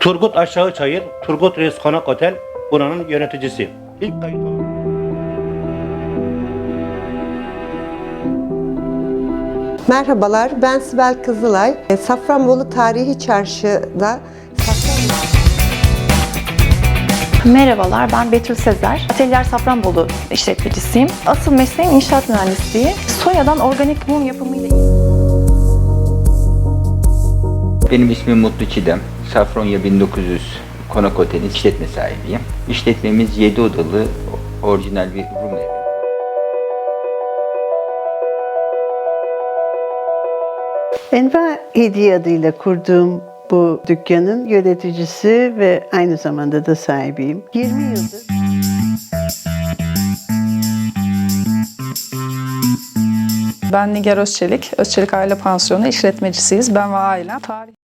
Turgut Aşağı Çayır, Turgut Reis Konak Otel buranın yöneticisi. İlk kayıt olan. Merhabalar, ben Sibel Kızılay. E, Safranbolu Tarihi Çarşı'da Merhabalar, ben Betül Sezer. Atelier Safranbolu işletmecisiyim. Asıl mesleğim inşaat mühendisliği. Soyadan organik mum yapımıyla. Benim ismim Mutlu Çiğdem. Safronya 1900 Konak Oteli işletme sahibiyim. İşletmemiz 7 odalı orijinal bir Rum evi. Enva Hediye adıyla kurduğum bu dükkanın yöneticisi ve aynı zamanda da sahibiyim. 20 yıldır Ben Nigar Özçelik, Özçelik Aile Pansiyonu işletmecisiyiz. Ben ve ailem. Tarih